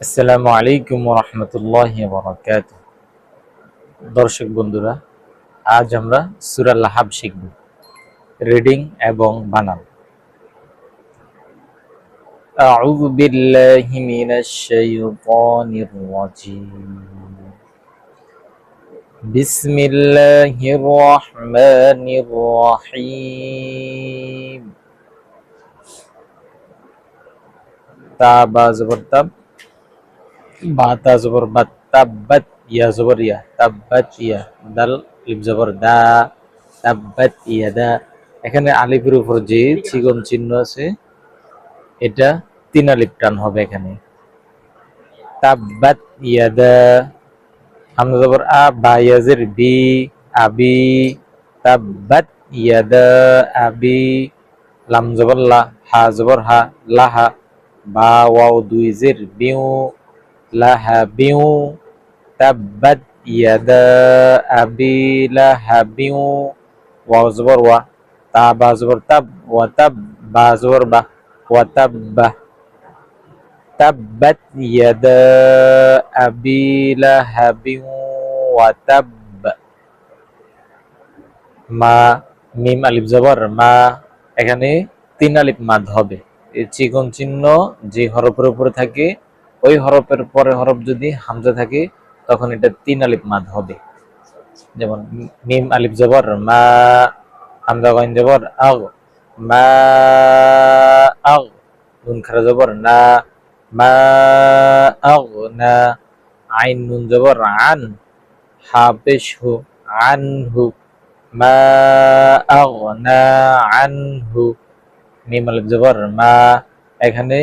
আসসালামু আলাইকুম রহমতুল্লাহ বরকাত দর্শক বন্ধুরা আজ আমরা সুরা লাহাব শিখব রিডিং এবং বানান أعوذ بالله من الشيطان الرجيم بسم الله الرحمن الرحيم تابا زبر تب বাতা জবর বাত তাব্বাত ইয়া জবর ইয়া, তাব্বাত ইয়া দা দা। এখানে আলিফের উপর যে চিকন চিহ্ন আছে, এটা তিন আলিফ টান হবে এখানে। তাব্বাত ইয়া দা। হামজা জবর আ, বা ইয়াজের বি আবি তাব্বাত ইয়া দা আবি লাম জবর লা, হা জবর হা লাহা বা, ওয়াও দুই জের, বিউ। আবি লাহাবিউ ওয়া জবর ওয়া তা বা জবর তাব ওয়া তাব বা জবর বা ওয়া তাব্বা তাব্বাত ইয়াদা আবি লাহাবিউ ওয়া তাব মা মিম আলিফ জবর মা এখানে তিন আলিফ মাদ হবে। চিকন চিহ্ন যে হরফের উপরে থাকে ওই হরফের পরে হরফ যদি হামজা থাকে, তখন এটা তিন আলিফ মাদ হবে। যেমন মিম আলিফ জবর, মা, হামজা গইন জবর, আগ, মা, আগ, নুন খারা জবর, না, মা, আগ, না, আইন নুন জবর, আন হা পেশ হু, আন হু, মা, আগ, না, আন হু, মিম আলিফ জবর, মা, এখানে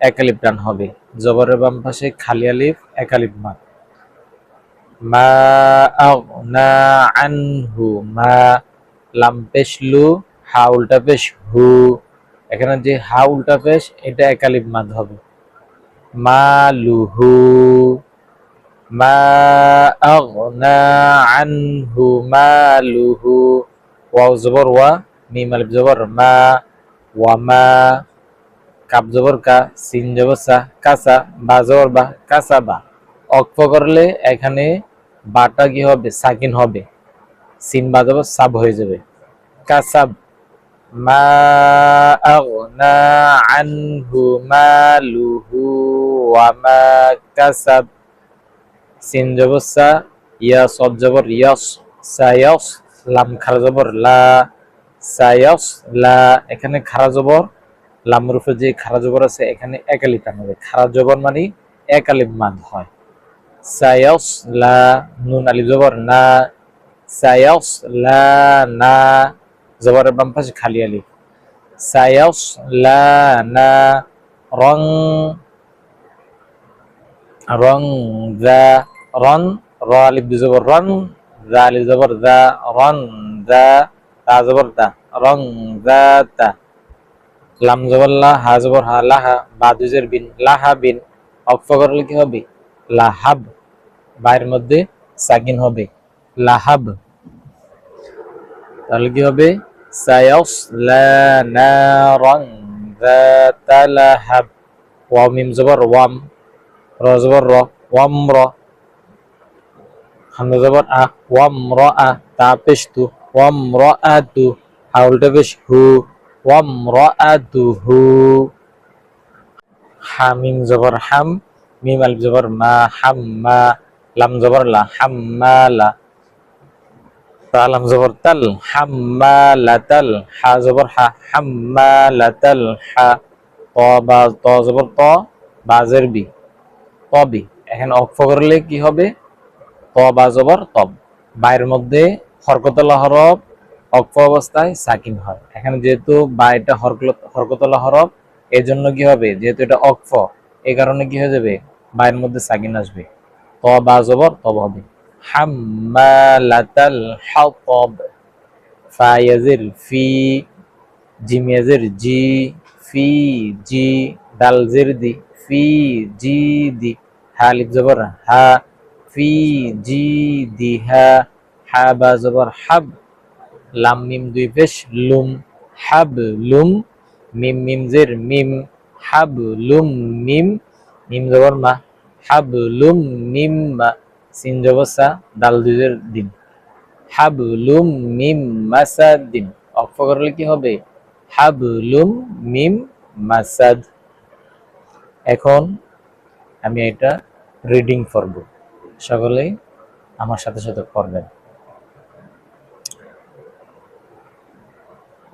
এক আলিফ টান হবে। জবরের বাম পাশে খালি আলিফ, এক আলিফ মা। মা আগনা আনহু, মা লাম পেশ লু হা উল্টা পেশ হু। এখানে যে হা উল্টা পেশ, এটা এক আলিফ মাদ হবে। মা লুহু মা আগনা আনহু, মা লুহু ওয়াও জবর, ওয়া, মিম আলিফ জবর, মা, ওয়া, মা। কাপ জবর কা সিন জবর সা কাসা বা জবর বা কাসা বা। অক্ষ করলে এখানে বাটা কি হবে, সাকিন হবে। সিন বা জবর সাব হয়ে যাবে। কাসাব মা আগনা আনহু মালুহু ওয়া মা কাসাব। সিন জবর ইয়া সদ জবর, ইয়াস সায়াস লাম খারা জবর, লা সায়াস লা। এখানে খারা জবর লামের উপরে যে খারা জবর আছে, এখানে একালি টান হবে খারা জবর মানে এক আলিফ মান হয়। সায়াস, লা, নুন, আলিফ জবর, না। সায়াস, লা, না। জবরের বাম পাশে খালি আলিফ। সায়াস, লা, না। রং রং দা রন, র আলিফ জবর, রন দা আলিফ জবর দা রন দা তা জবর দা রং দা তা। লাম জবর লা, হা জবর হা, লাহা, বা দুজের বিন, লাহা বিন অক্ষ করলে কি হবে? লাহাব বাইরের মধ্যে সাকিন হবে। লাহাব, তাহলে কি হবে? লাহাব ওয়া মিম জবর ওয়াম, র জবর র, ওয়াম র, হামজা জবর আ, ওয়াম র আ, তা পেশ তু, ওয়াম র আ তু, হা উল্টা পেশ হু। ওয়ামরাআতুহু হামিম জবর হাম, মিম আলিফ জবর মা হাম্মা লাম জবর লা হাম্মালা লাম তাল ত ত বি। এখানে অক্ষ করলে কি হবে? ত বা জবর তব। বাইরের মধ্যে হরকতলা হরফ অক্ষ অবস্থায় সাকিন হয়। এখানে যেহেতু বা এটা হরকতলা হরফ এই জন্য কি হবে? যেহেতু এটা অক্ষ এই কারণে কি হয়ে যাবে? বায়ের মধ্যে সাকিন আসবে। ত বা জবর তব হবে। ফি জি ফি, জি দি, ফি, জি, দি জবর, হা, ফি, জি, দি, হা হা, বা জবর, হাব লাম মিম দুই পেশ, লুম হাব লুম, মিম মিম জের মিম, হাব লুম মিম মিম জবর মা হাবলুম মিম মা, সিন জবর সা, ডাল দুজের দিন। হাবলুম মিম মাসাদিন অক্ষ করলে কি হবে? হাবলুম মিম মাসাদ এখন আমি এটা রিডিং করব। সকলেই আমার সাথে সাথে পড়বেন।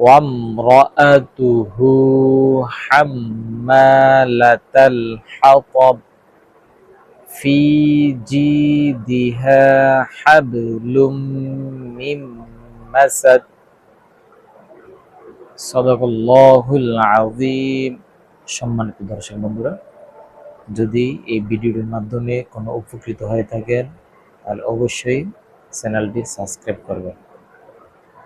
وامرأته حمالة الحطب في جيدها حبل من مسد সদকুল্লাহুল আজিম সম্মানিত দর্শক বন্ধুরা যদি এই ভিডিওটির মাধ্যমে কোনো উপকৃত হয়ে থাকেন তাহলে অবশ্যই চ্যানেলটি সাবস্ক্রাইব করবেন